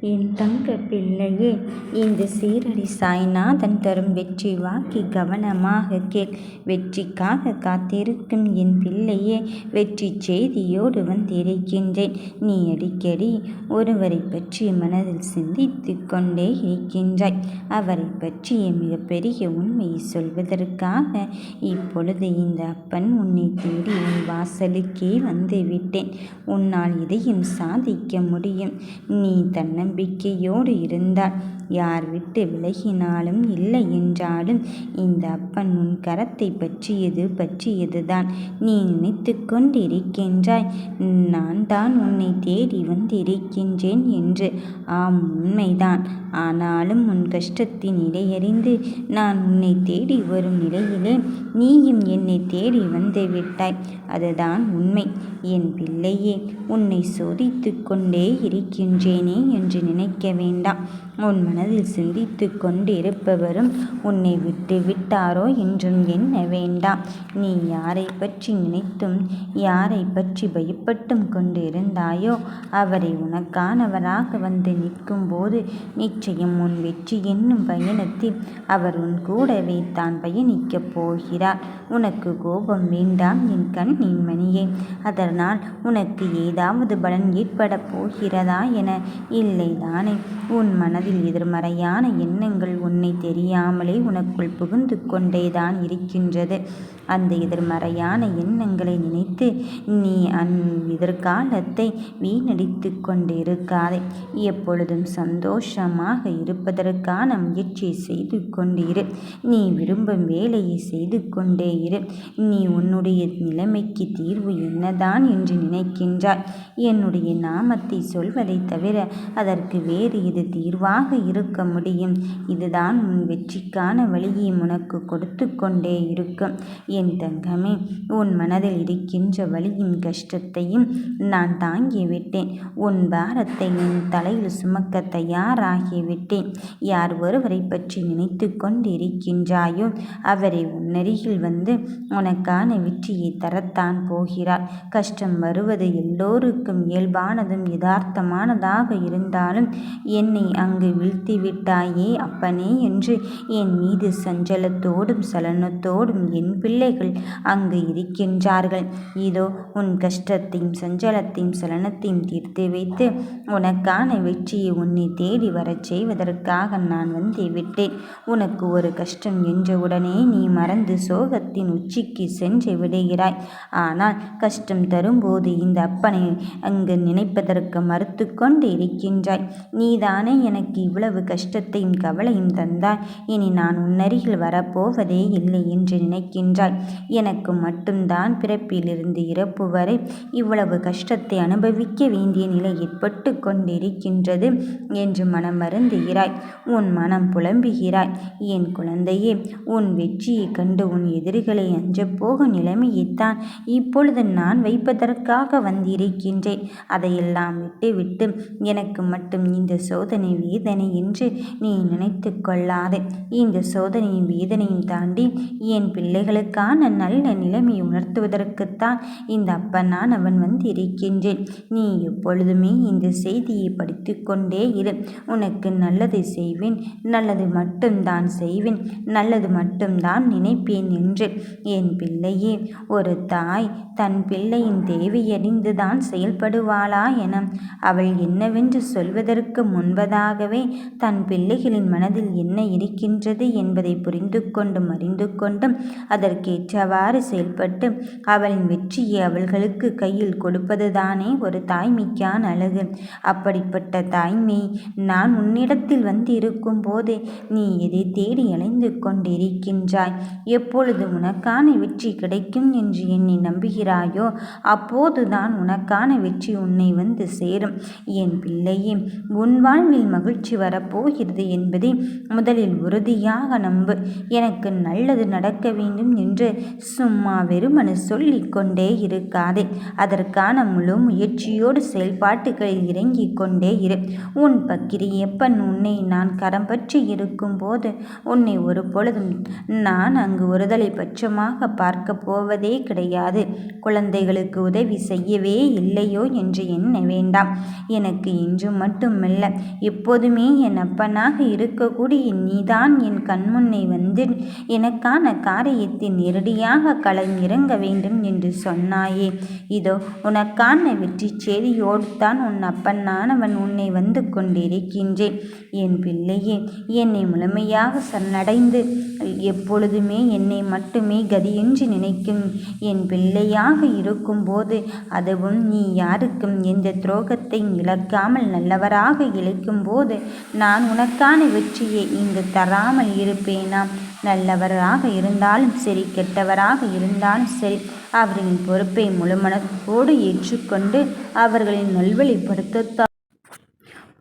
என் தங்க பிள்ளையே இந்த சீரடி சாய்நாதன் தரும் வெற்றி வாக்கி கவனமாக கேள். வெற்றிக்காக காத்திருக்கும் என் பிள்ளையே வெற்றி செய்தியோடு வந்திருக்கின்றேன். நீ அடிக்கடி ஒருவரை பற்றி மனதில் சிந்தித்து கொண்டே இருக்கின்றாய். அவரை பற்றிய மிகப்பெரிய உண்மையை சொல்வதற்காக இப்பொழுது இந்த அப்பன் உன்னை தேடி உன் வாசலுக்கே வந்துவிட்டேன். உன்னால் இதையும் சாதிக்க முடியும். நீ தன்னை நம்பிக்கையோடு இருந்தால் யார் விட்டு விலகினாலும் இல்லை என்றாலும் இந்த அப்பன் உன் கரத்தை பற்றியது பற்றியதுதான். நீ நினைத்து கொண்டிருக்கின்றாய். நான் தான் உன்னை தேடி வந்திருக்கின்றேன் என்று. ஆம் உண்மைதான். ஆனாலும் உன் கஷ்டத்தின் நிலையறிந்து நான் உன்னை தேடி வரும் நிலையிலே நீயும் என்னை தேடி வந்து விட்டாய். அதுதான் உண்மை. என் பிள்ளையே உன்னை சோதித்து கொண்டே இருக்கின்றேனே என்று நினைக்க வேண்டாம். உன் மனதில் சிந்தித்து கொண்டிருப்பவரும் உன்னை விட்டு விட்டாரோ என்றும் எண்ண வேண்டாம். நீ யாரை பற்றி நினைத்தும் யாரை பற்றி பயப்பட்டும் கொண்டிருந்தாயோ அவரை உனக்கானவராக வந்து நிற்கும் போது நிச்சயம் உன் வெற்றி என்னும் பயணத்தில் அவர் உன் கூடவே தான் பயணிக்கப் போகிறார். உனக்கு கோபம் வேண்டாம் என் கண்ணின் மணியே. அதனால் உனக்கு ஏதாவது பலன் ஏற்பட போகிறதா என இல்லை. இல்லைதானே உன் மனதில் எதிர்மறையான எண்ணங்கள் உன்னை தெரியாமலே உனக்குள் புகுந்து கொண்டேதான் இருக்கின்றது. அந்த எதிர்மறையான எண்ணங்களை நினைத்து நீ அந் எதிர்காலத்தை வீணடித்து கொண்டிருக்காதே. எப்பொழுதும் சந்தோஷமாக இருப்பதற்கான முயற்சி செய்து கொண்டிரு. நீ விரும்பும் வேலையை செய்து கொண்டே இரு. நீ உன்னுடைய நிலைமைக்கு தீர்வு என்னதான் என்று நினைக்கின்றாய். என்னுடைய நாமத்தை சொல்வதை தவிர அதற்கு வேறு இது தீர்வாக இருக்க முடியும். இதுதான் உன் வெற்றிக்கான வழியை உனக்கு கொடுத்து கொண்டே இருக்கும். என் தங்கமே உன் மனதில் இருக்கின்ற வழியின் கஷ்டத்தையும் நான் தாங்கிவிட்டேன் உன் பாரத்தை என் தலையில் சுமக்க தயாராகிவிட்டேன் யார் ஒருவரை பற்றி நினைத்து கொண்டிருக்கின்றாயோ அவரை உன்னருகில் வந்து உனக்கான வெற்றியை தரத்தான் போகிறார். கஷ்டம் வருவது எல்லோருக்கும் இயல்பானதும் யதார்த்தமானதாக இருந்தாலும் என்னை அங்கு வீழ்த்திவிட்டாயே அப்பனே என்று என் மீது சஞ்சலத்தோடும் சலனத்தோடும் என் பிள்ளைகள் அங்கு இருக்கின்றார்கள். இதோ உன் கஷ்டத்தையும் சஞ்சலத்தையும் சலனத்தையும் தீர்த்து வைத்து உனக்கான வெற்றியை உன்னை தேடி வரச் செய்வதற்காக நான் வந்து விட்டேன். உனக்கு ஒரு கஷ்டம் என்றவுடனே நீ மறந்து சோகத்தின் உச்சிக்கு சென்று விடுகிறாய். ஆனால் கஷ்டம் தரும்போது இந்த அப்பனை அங்கு நினைப்பதற்கு மறுத்து கொண்டு இருக்கின்றாய் நீதானே எனக்கு இவ்வளவு கஷ்டத்தையும் கவலையும் தந்தாய். இனி நான் உன்னருகில் வரப்போவதே இல்லை என்று நினைக்கின்றாய் எனக்கு மட்டும்தான் பிறப்பிலிருந்து இறப்பு வரை இவ்வளவு கஷ்டத்தை அனுபவிக்க வேண்டிய நிலை ஏற்பட்டு கொண்டிருக்கின்றது என்று மனம் வருந்துகிறாய். உன் மனம் புலம்புகிறாய். என் குழந்தையே உன் வெற்றியை கண்டு உன் எதிரிகளை அஞ்சப்போக நிலைமையைத்தான் இப்பொழுது நான் வைப்பதற்காக வந்திருக்கின்றேன். அதையெல்லாம் விட்டுவிட்டு எனக்கு மட்டும் இந்த சோதனை வேதனை என்று நீ நினைத்து கொள்ளாதே. இந்த சோதனையும் வேதனையும் தாண்டி என் பிள்ளைகளுக்கான நல்ல நிலைமையை உணர்த்துவதற்குத்தான் இந்த அப்பனான் நான் அவன் வந்து இருக்கின்றேன் நீ எப்பொழுதுமே இந்த செய்தியை படித்து கொண்டே இரு. உனக்கு நல்லதை செய்வேன் நல்லது மட்டும்தான் செய்வேன் நல்லது மட்டும்தான் நினைப்பேன் என்று. என் பிள்ளையே ஒரு தாய் தன் பிள்ளையின் தேவையறிந்துதான் செயல்படுவாளா என அவள் என்னவென்று சொல்வதற்கு முன்பதாகவே தன் பிள்ளைகளின் மனதில் என்ன இருக்கின்றது என்பதை புரிந்து கொண்டும் அறிந்து கொண்டும் அதற்கேற்றவாறு செயல்பட்டு அவளின் வெற்றியை அவள்களுக்கு கையில் கொடுப்பதுதானே ஒரு தாய்மைக்கான அழகு. அப்படிப்பட்ட தாய்மை நான் உன்னிடத்தில் வந்து இருக்கும் போது நீ எதை தேடி அலைந்து கொண்டிருக்கின்றாய். எப்பொழுது உனக்கான வெற்றி கிடைக்கும் என்று என்னை நம்புகிறாயோ அப்போதுதான் உனக்கான வெற்றி உன்னை வந்து சேரும். என் பிள்ளையே உன் வாழ்வில் மகிழ்ச்சி வரப்போகிறது என்பதை முதலில் உறுதியாக நம்பு. எனக்கு நல்லது நடக்க வேண்டும் என்று சும்மா வெறுமனு சொல்லிக்கொண்டே இருக்காதே. அதற்கான முழு முயற்சியோடு செயல்பாட்டுகளில் இறங்கிக் கொண்டே இரு. உன் பக்கிரியப்பன் உன்னை நான் கரம் பற்றி இருக்கும்போது உன்னை ஒரு பொழுதும் நான் அங்கு ஒருதலை பட்சமாக பார்க்க போவதே கிடையாது. குழந்தைகளுக்கு உதவி செய்யவே இல்லையோ என்று எண்ண வேண்டாம். எனக்கு இன்று மட்டுமல்ல. எப்போதுமே என் அப்பனாக இருக்கக்கூடிய நீதான் என் கண்முன்னே வந்து எனக்கான காரியத்தை நேரடியாக கலந்திறங்க இறங்க வேண்டும் என்று சொன்னாயே. இதோ உனக்கான வெற்றி செய்தியோடு தான் உன் அப்பனானவன் உன்னை வந்து கொண்டிருக்கின்றேன். என் பிள்ளையே என்னை முழுமையாக சரணடைந்து எப்பொழுதுமே என்னை மட்டுமே கதியென்று நினைக்கும் என் பிள்ளையாக இருக்கும்போது அதுவும் நீ யாருக்கும் எந்த துரோகத்தை இழக்காமல் நல்லவராக இழைக்கும்போது நான் உனக்கான வெற்றியை இங்கு தராமல் இருப்பேனா? நல்லவராக இருந்தாலும் சரி கெட்டவராக இருந்தாலும் சரி அவர்களின் பொறுப்பை முழுமனத்தோடு ஏற்றுக்கொண்டு அவர்களின் நல்வழிப்படுத்த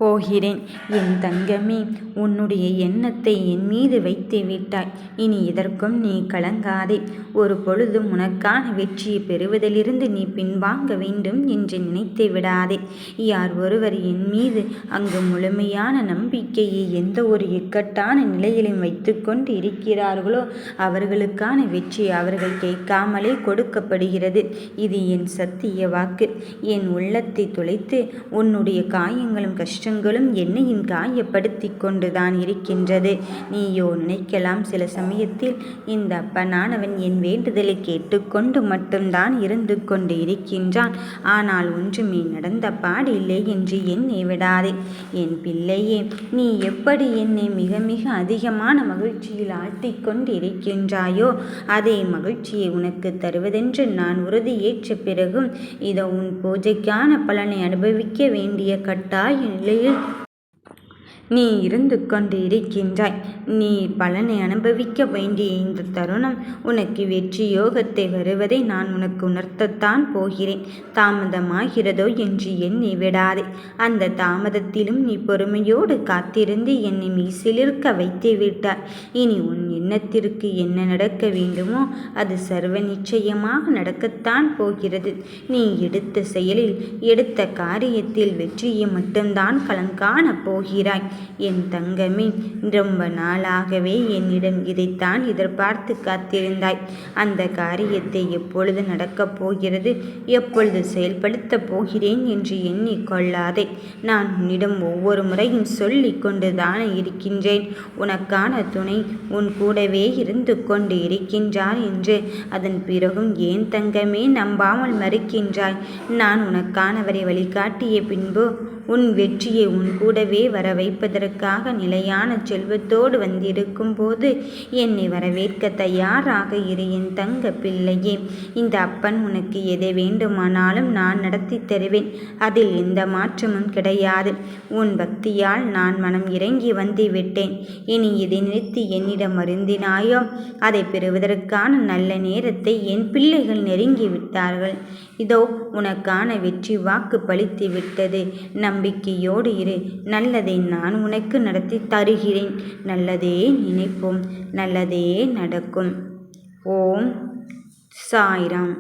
போகிறேன். என் தங்கமே உன்னுடைய எண்ணத்தை என் மீது வைத்து விட்டாய். இனி இதற்கும் நீ கலங்காதே. ஒரு பொழுதும் உனக்கான வெற்றியை பெறுவதிலிருந்து நீ பின்வாங்க வேண்டும் என்று நினைத்து விடாதே. யார் ஒருவர் என் மீது அங்கு முழுமையான நம்பிக்கையை எந்த ஒரு இக்கட்டான நிலையிலும் வைத்துக்கொண்டு இருக்கிறார்களோ அவர்களுக்கான வெற்றி அவர்கள் கேட்காமலே கொடுக்கப்படுகிறது. இது என் சத்திய வாக்கு. என் உள்ளத்தை துளைத்து உன்னுடைய காயங்களும் கஷ்டம் கஷ்டங்களும் என்னையும் காயப்படுத்தி கொண்டுதான் இருக்கின்றது. நீயோ நினைக்கலாம் சில சமயத்தில் இந்த அப்பனானவன் என் வேண்டுதலை கேட்டுக்கொண்டு மட்டும்தான் இருந்து கொண்டு இருக்கின்றான். ஆனால் ஒன்றுமே நடந்த பாடில்லை என்று என்னை விடாதே. என் பிள்ளையே நீ எப்படி என்னை மிக மிக அதிகமான மகிழ்ச்சியில் ஆட்டிக்கொண்டு இருக்கின்றாயோ அதே மகிழ்ச்சியை உனக்கு தருவதென்று நான் உறுதியேற்ற பிறகும் இதோ உன் பூஜைக்கான பலனை அனுபவிக்க வேண்டிய கட்டாய நிலை நீ இருந்து கொண்டு இருக்கின்றாய் நீ பலனை அனுபவிக்க வேண்டிய இந்த தருணம் உனக்கு வெற்றி யோகத்தை வருவதை நான் உனக்கு உணர்த்தத்தான் போகிறேன். தாமதமாகிறதோ என்று எண்ணி விடாதே. அந்த தாமதத்திலும் நீ பொறுமையோடு காத்திருந்து என்னை மீசிலிருக்க வைத்து விட்டாய் இனி உன் எண்ணத்திற்கு என்ன நடக்க வேண்டுமோ அது சர்வ நிச்சயமாக நடக்கத்தான் போகிறது. நீ எடுத்த செயலில் எடுத்த காரியத்தில் வெற்றியை மட்டும்தான் களங்காண போகிறாய். என் தங்கமே ரொம்ப நாளாகவே என்னிடம் இதைத்தான் எதிர்பார்த்து காத்திருந்தாய். அந்த காரியத்தை எப்பொழுது நடக்கப் போகிறது எப்பொழுது செயல்படுத்தப் போகிறேன் என்று எண்ணிக்கொள்ளாதே நான் உன்னிடம் ஒவ்வொரு முறையும் சொல்லி கொண்டுதான் இருக்கின்றேன். உனக்கான துணை உன் கூட கூடவே இருந்து கொண்டு இருக்கின்றார் என்று. அதன் பிறகும் ஏன் தங்கமே நம்பாமல் மறுக்கின்றாய்? நான் உனக்கானவரை வழிகாட்டிய பின்பு உன் வெற்றியை உன் கூடவே வர வைப்பதற்காக நிலையான செல்வத்தோடு வந்திருக்கும் போது என்னை வரவேற்க தயாராக இரு என் தங்க பிள்ளையே. இந்த அப்பன் உனக்கு எதை வேண்டுமானாலும் நான் நடத்தி தருவேன். அதில் எந்த மாற்றமும் கிடையாது. உன் பக்தியால் நான் மனம் இறங்கி வந்து விட்டேன் இனி இதை நிறுத்தி என்னிடம் அருந்தினாயோ அதை பெறுவதற்கான நல்ல நேரத்தை என் பிள்ளைகள் நெருங்கி விட்டார்கள். இதோ உனக்கான வெற்றி வாக்கு பழித்து விட்டது நம்பிக்கையோடு இரு. நல்லதை நான் உனக்கு நடத்தி தருகிறேன். நல்லதே நினைப்போம். நல்லதே நடக்கும். ஓம் சாய்ராம்.